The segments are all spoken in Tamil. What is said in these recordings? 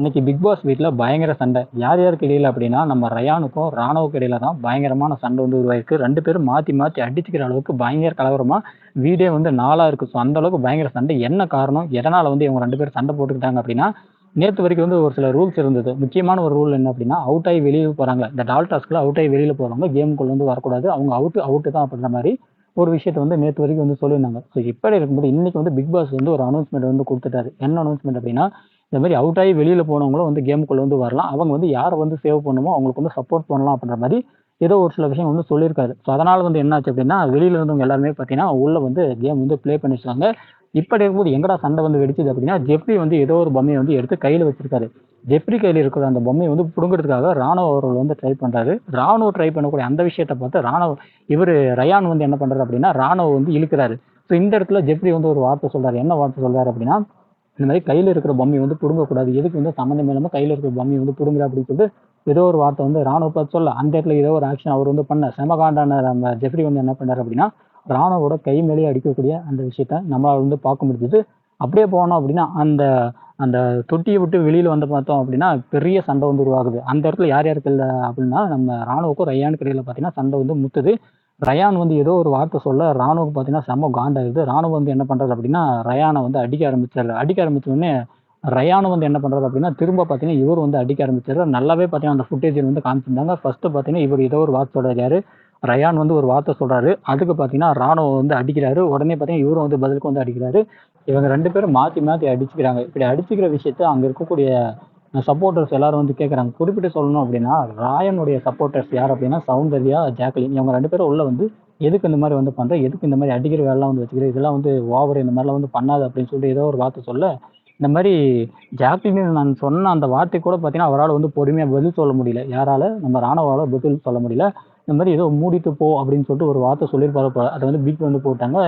இன்னைக்கு பிக் பாஸ் வீட்டில் பயங்கர சண்டை. யார் யாருக்கு இடையில அப்படின்னா, நம்ம ரயானுக்கும், ராணுவுக்கும் இடையில தான் பயங்கரமான சண்டை வந்து உருவாயிருக்கு. ரெண்டு பேரும் மாற்றி மாற்றி அடிச்சுக்கிற அளவுக்கு பயங்கர கலவரமாக வீடே வந்து நாளாக இருக்கு. ஸோ அந்த அளவுக்கு பயங்கர சண்டை. என்ன காரணம்? எதனால் வந்து இவங்க ரெண்டு பேரும் சண்டை போட்டுக்கிட்டாங்க அப்படின்னா, நேற்று வரைக்கும் வந்து ஒரு சில ரூல்ஸ் இருந்தது. முக்கியமான ஒரு ரூல் என்ன அப்படின்னா, அவுட் ஆகி வெளியே போகிறாங்க இந்த டால் அவுட் ஆகி வெளியில் போகிறவங்க கேமுக்குள்ள வந்து வரக்கூடாது. அவங்க அவுட்டு அவுட்டு தான் அப்படின்ற மாதிரி ஒரு விஷயத்த வந்து நேற்று வரைக்கும் வந்து சொல்லியிருந்தாங்க. ஸோ இப்படி இருக்கும்போது இன்னைக்கு வந்து பிக் பாஸ் வந்து ஒரு அனௌன்ஸ்மெண்ட் வந்து கொடுத்துட்டாரு என்ன அனௌன்ஸ்மெண்ட் அப்படின்னா, இந்த மாதிரி அவுட் ஆகி வெளியில் போனவங்களும் வந்து கேமுக்குள்ள வந்து வரலாம். அவங்க வந்து யாரை வந்து சேவ் பண்ணணுமோ அவங்களுக்கு வந்து சப்போர்ட் பண்ணலாம் அப்படின்ற மாதிரி ஏதோ ஒரு சில விஷயம் வந்து சொல்லியிருக்காரு. ஸோ அதனால் வந்து என்னாச்சு அப்படின்னா, வெளியில இருந்தவங்க எல்லாருமே பார்த்தீங்கன்னா, உள்ள வந்து கேம் வந்து ப்ளே பண்ணியிருக்காங்க. இப்படி இருக்கும்போது எங்கடா சண்டை வந்து வெடிச்சது அப்படின்னா, ஜெப்ரி வந்து ஏதோ ஒரு பொம்மையை வந்து எடுத்து கையில் வச்சிருக்காரு. ஜெப்ரி கையில் இருக்கிற அந்த பொம்மையை வந்து பிடுங்கிறதுக்காக ராணுவ அவர்கள் வந்து ட்ரை பண்ணுறாரு ராணுவ ட்ரை பண்ணக்கூடிய அந்த விஷயத்தை பார்த்து ராணுவ இவர் ரயான் வந்து என்ன பண்ணுறாரு அப்படின்னா, ராணுவ வந்து இழுக்கிறாரு ஸோ இந்த இடத்துல ஜெப்ரி வந்து ஒரு வார்த்தை சொல்கிறார் என்ன வார்த்தை சொல்கிறார் அப்படின்னா, இந்த மாதிரி கையில் இருக்கிற பொம்மை வந்து பிடுங்கக்கூடாது எதுக்கு வந்து சம்மந்தம் இல்லாமல் கையில் இருக்கிற பொம்மைய வந்து பிடுங்குற அப்படின்னு சொல்லிட்டு ஏதோ ஒரு வார்த்தை வந்து ராணுவ பார்த்து சொல்ல, அந்த இடத்துல ஏதோ ஒரு ஆக்ஷன் அவர் வந்து பண்ண செமகாண்டான நம்ம ஜெஃப்ரி வந்து என்ன பண்ணார் அப்படின்னா, ராணுவோட கை மேலேயே அடிக்கக்கூடிய அந்த விஷயத்த நம்மளால் வந்து பார்க்க முடிஞ்சது. அப்படியே போனோம் அப்படின்னா, அந்த அந்த தொட்டியை விட்டு வெளியில் வந்து பார்த்தோம் அப்படின்னா, பெரிய சண்டை வந்து உருவாகுது. அந்த இடத்துல யார் யாருக்கு இல்லை அப்படின்னா, நம்ம ராணுவுக்கும் ரயானுக்கும் இடையில் பார்த்தீங்கன்னா, சண்டை வந்து முத்துது. ரயான் வந்து ஏதோ ஒரு வார்த்தை சொல்ல, ராணுவுக்கு பார்த்தீங்கன்னா செம்ம காண்டாகுது ராணுவ வந்து என்ன பண்ணுறது அப்படின்னா, ரயானை வந்து அடிக்க ஆரம்பிச்சார் அடிக்க ஆரம்பிச்ச உடனே வந்து என்ன பண்ணுறது அப்படின்னா, திரும்ப பார்த்தீங்கன்னா, இவர் வந்து அடிக்க ஆரம்பிச்சாரு. நல்லாவே பார்த்தீங்கன்னா, அந்த ஃபுட்டேஜ்ல வந்து காமிச்சிருந்தாங்க. ஃபர்ஸ்ட்டு பார்த்தீங்கன்னா, இவர் ஏதோ ஒரு வார்த்தை சொல்கிறாரு ரயான் வந்து ஒரு வார்த்தை சொல்கிறாரு அதுக்கு பார்த்தீங்கன்னா, ராணுவ வந்து அடிக்கிறாரு. உடனே பார்த்தீங்கன்னா, இவரும் வந்து பதிலுக்கு வந்து அடிக்கிறாரு. இவங்க ரெண்டு பேரும் மாற்றி மாற்றி அடிச்சுக்கிறாங்க. இப்படி அடிச்சுக்கிற விஷயத்த அங்கே இருக்கக்கூடிய சப்போர்ட்டர்ஸ் எல்லாரும் வந்து கேட்குறாங்க குறிப்பிட்டு சொல்லணும் அப்படின்னா, ராயனுடைய சப்போர்ட்டர்ஸ் யார் அப்படின்னா, சௌந்தர்யா, ஜாக்லின் இவங்க ரெண்டு பேரும் உள்ள வந்து எதுக்கு இந்த மாதிரி வந்து பண்ணுற எதுக்கு இந்த மாதிரி அடிக்கிற வேலைலாம் வந்து வச்சுக்கிற? இதெல்லாம் வந்து ஓவர் இந்த மாதிரிலாம் வந்து பண்ணாது அப்படின்னு சொல்லிட்டு ஏதோ ஒரு வார்த்தை சொல்ல, இந்த மாதிரி ஜாக்லின் நான் சொன்ன அந்த வார்த்தை கூட பார்த்தீங்கன்னா, அவரால் வந்து பொறுமையாக பதில் சொல்ல முடியல. யாரால? நம்ம ராணுவால பதில் சொல்ல முடியல. இந்த மாதிரி ஏதோ மூடிட்டு போ அப்படின்னு சொல்லிட்டு ஒரு வார்த்தை சொல்லியிருப்பாரு அதை வந்து பீட் வந்து போட்டாங்க.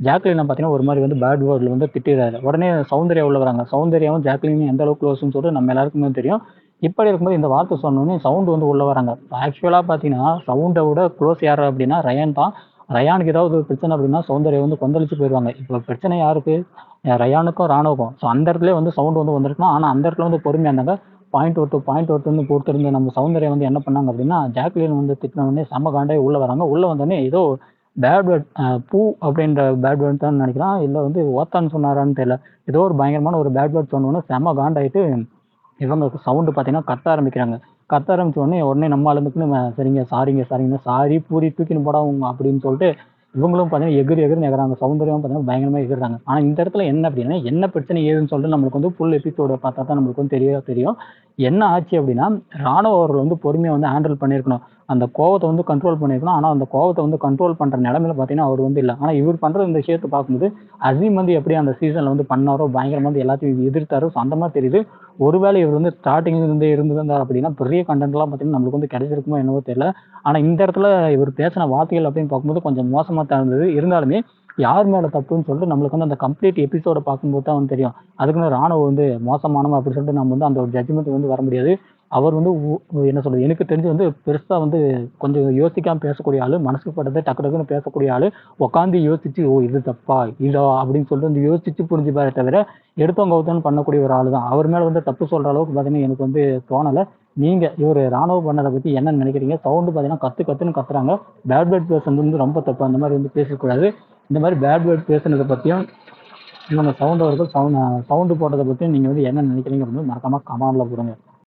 ஜாக்லின பார்த்தீங்கன்னா, ஒரு மாதிரி வந்து பேட் வேர்டில் வந்து திட்டிடுறாரு உடனே சௌந்தர்யா உள்ள வராங்க. சௌந்தர்யாவும் ஜாக்லினும் எந்த அளவுக்கு க்ளோஸ்னு சொல்லிட்டு நம்ம எல்லாருக்குமே தெரியும். இப்படி இருக்கும்போது இந்த வார்த்தை சொன்னோன்னே சவுண்டு வந்து உள்ள வராங்க. ஆக்சுவலாக பார்த்தீங்கன்னா, சவுண்டை விட க்ளோஸ் யார் அப்படின்னா, ரயான் தான். ரயானுக்கு ஏதாவது ஒரு பிரச்சனை அப்படின்னா, சௌந்தர்யா வந்து கொந்தளிச்சு போயிடுவாங்க இப்போ பிரச்சனை யாருக்கு? ரயானுக்கும், ராணுவுக்கும். ஸோ அந்த இடத்துலயே வந்து சவுண்டு வந்து வந்திருக்கலாம். ஆனால் அந்த இடத்துல வந்து பொறுமையாக இருந்தாங்க. பாயிண்ட் ஒட்டு பாயிண்ட் ஒட்டுன்னு பொறுத்திருந்த நம்ம சௌந்தர்யா வந்து என்ன பண்ணாங்க அப்படின்னா, ஜாக்லின் வந்து திட்டின உடனே செம காண்டே உள்ளே வராங்க. உள்ளே வந்தோடனே ஏதோ பேட் வேர்ட் பூ அப்படின்ற பேட் வேர்ட் தான் நினைக்கிறான் இல்லை வந்து ஓத்தான்னு சொன்னாரான்னு தெரியல. ஏதோ ஒரு பயங்கரமான ஒரு பேட் வேர்ட் சொன்னோன்னே செம காண்டாயிட்டு, இவங்க சவுண்டு பார்த்தீங்கன்னா கத்த ஆரம்பிக்கிறாங்க. கத்த ஆரம்பிச்ச உடனே உடனே நம்ம ஆளுங்களுக்குன்னு சரிங்க, சாரிங்க, சாரிங்க, சாரி பூரி தூக்கின்னு போடா அப்படின்னு சொல்லிட்டு இவங்களும் பார்த்தீங்கன்னா எகிறி எகிரின்னு எகுறாங்க. சௌந்தர்யாவும் பார்த்தீங்கன்னா பயங்கரமாக எகுறாங்க. ஆனால் இந்த இடத்துல என்ன அப்படின்னா, என்ன பிரச்சனை ஏதுன்னு சொல்லிட்டு நம்மளுக்கு வந்து ஃபுல் எபிசோட பார்த்தா தான் நம்மளுக்கு வந்து தெரிய தெரியும். என்ன ஆச்சு அப்படின்னா, ராணுவ அவர்கள் வந்து பொறுமையாக வந்து ஹேண்டில் பண்ணியிருக்கணும். அந்த கோவத்தை வந்து கண்ட்ரோல் பண்ணியிருக்கலாம் ஆனால் அந்த கோவத்தை வந்து கண்ட்ரோல் பண்ணுற நிலமையில பார்த்தீங்கன்னா, அவர் வந்து இல்லை ஆனால் இவர் பண்ணுற இந்த விஷயத்தை பார்க்கும்போது, அசீம் வந்து எப்படி அந்த சீசனில் வந்து பண்ணாரோ, பயங்கரமாக வந்து எல்லாத்தையும் எதிர்த்தாரோ, ஸோ அந்த மாதிரி தெரியுது. ஒருவேளை இவர் வந்து ஸ்டார்டிங்ல இருந்தே இருந்திருந்தார் அப்படின்னா, பெரிய கண்டென்ட்லாம் பார்த்தீங்கன்னா, நம்மளுக்கு வந்து கிடைச்சிருக்குமோ என்னவோ தெரியல. ஆனால் இந்த இடத்துல இவர் பேசின வார்த்தைகள் அப்படின்னு பார்க்கும்போது கொஞ்சம் மோசமாக தான் இருந்தது. இருந்தாலுமே யார் மேலே தப்புன்னு சொல்லிட்டு நம்மளுக்கு வந்து அந்த கம்ப்ளீட் எபிசோட பார்க்கும்போது தான் வந்து தெரியும். அதுக்குன்னு ராணுவ வந்து மோசமானவன் அப்படின்னு சொல்லிட்டு நம்ம வந்து அந்த ஒரு ஜட்ஜ்மெண்ட் வந்து வர முடியாது. அவர் வந்து என்ன சொல்கிறது எனக்கு தெரிஞ்சு வந்து பெருசாக வந்து கொஞ்சம் யோசிக்காமல் பேசக்கூடிய ஆள் மனசுக்கு பட்டதை டக்கு டக்குன்னு பேசக்கூடிய ஆள் உட்காந்து யோசிச்சு, ஓ! இது தப்பா? இதா? அப்படின்னு சொல்லிட்டு வந்து யோசிச்சு புரிஞ்சுப்பாரே தவிர, எடுத்தவங்க கவுத்தோம்ன்னு பண்ணக்கூடிய ஒரு ஆளு தான். அவர் மேலே வந்து தப்பு சொல்கிற அளவுக்கு பார்த்தீங்கன்னா, எனக்கு வந்து தோணலை நீங்கள் இவர் ராணுவ பண்ணதை பற்றி என்னன்னு நினைக்கிறீங்க? சவுண்டு பார்த்தீங்கன்னா கத்து கற்றுன்னு கத்துறாங்க. பேட் வேர்ட் பேசுனது வந்து ரொம்ப தப்பு. அந்த மாதிரி வந்து பேசக்கூடாது. இந்த மாதிரி பேட் பேட் பேசுனதை பற்றியும் இவங்க சவுண்ட் அவர்கள் சவுண்ட் சவுண்டு போட்டதை பற்றியும் நீங்கள் வந்து என்ன நினைக்கிறீங்க அப்படின்னு மறக்காமல் கமாண்டில் போடுங்க.